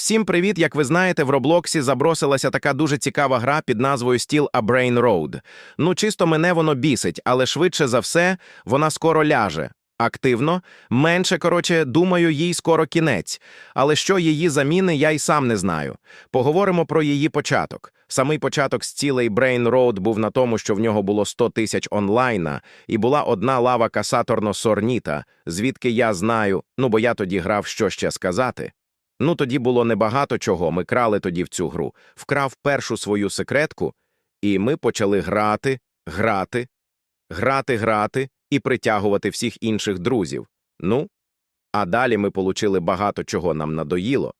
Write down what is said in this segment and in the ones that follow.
Всім привіт! Як ви знаєте, в Роблоксі забросилася така дуже цікава гра під назвою Steel a Brain Road. Ну, чисто мене воно бісить, але швидше за все вона скоро ляже. Активно, менше, коротше, думаю, їй скоро кінець. Але що її заміни, я й сам не знаю. Поговоримо про її початок. Самий початок з цілей Brain Road був на тому, що в нього було 100 тисяч онлайна, і була одна лава касаторно Сорніта, звідки я знаю, ну бо я тоді грав, що ще сказати. Ну, тоді було небагато чого. Ми крали тоді в цю гру. Вкрав першу свою секретку, і ми почали грати, грати, грати, грати і притягувати всіх інших друзів. Ну, а далі ми получили багато чого нам надоїло.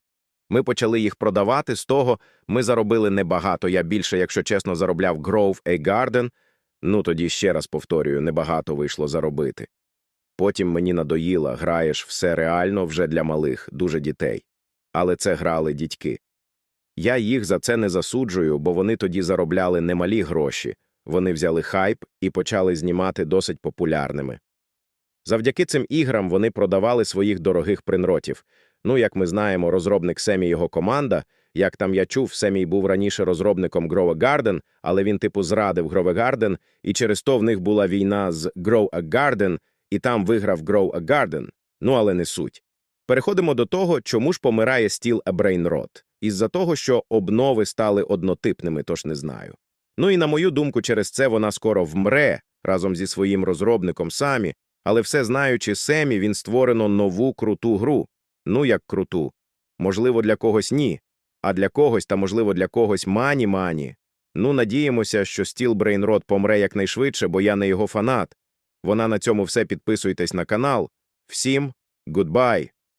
Ми почали їх продавати, з того ми заробили небагато. Я більше, якщо чесно, заробляв Grove A Garden. Ну, тоді ще раз повторюю, небагато вийшло заробити. Потім мені надоїло, граєш все реально вже для малих, дуже дітей але це грали дідьки. Я їх за це не засуджую, бо вони тоді заробляли немалі гроші, вони взяли хайп і почали знімати досить популярними. Завдяки цим іграм вони продавали своїх дорогих принротів. Ну, як ми знаємо, розробник Семі його команда, як там я чув, Семій був раніше розробником Grow a Garden, але він типу зрадив Grow a Garden, і через то в них була війна з Grow a Garden, і там виграв Grow a Garden. Ну, але не суть. Переходимо до того, чому ж помирає стіл Brainrot. Із-за того, що обнови стали однотипними, тож не знаю. Ну і на мою думку, через це вона скоро вмре разом зі своїм розробником самі, але все знаючи Семі, він створено нову круту гру. Ну як круту. Можливо, для когось ні, а для когось та, можливо, для когось мані-мані. Ну, надіємося, що стіл Brainrot помре якнайшвидше, бо я не його фанат. Вона на цьому все підписуйтесь на канал. Всім гудбай!